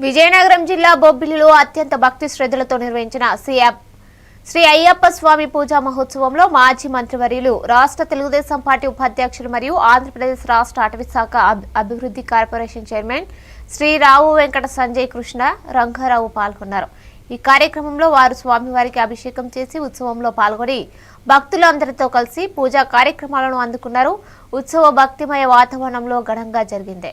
విజయనగరం జిల్లా బొబ్బిలిలో అత్యంత భక్తి శ్రద్ధలతో నిర్వహించిన సీఎం శ్రీ అయ్యప్ప స్వామి పూజా మహోత్సవంలో మాజీ మంత్రివర్యులు రాష్ట్ర తెలుగుదేశం పార్టీ ఉపాధ్యక్షులు మరియు ఆంధ్రప్రదేశ్ రాష్ట్ర అటవీ శాఖ అభివృద్ధి కార్పొరేషన్ చైర్మన్ శ్రీ రావు వెంకట సంజయ్ కృష్ణ రంగారావు పాల్గొన్నారు. ఈ కార్యక్రమంలో వారు స్వామివారికి అభిషేకం చేసి ఉత్సవంలో పాల్గొని భక్తులందరితో కలిసి పూజా కార్యక్రమాలను అందుకున్నారు. ఉత్సవ భక్తిమయ వాతావరణంలో ఘనంగా జరిగింది.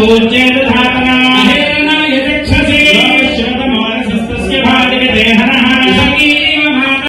Господь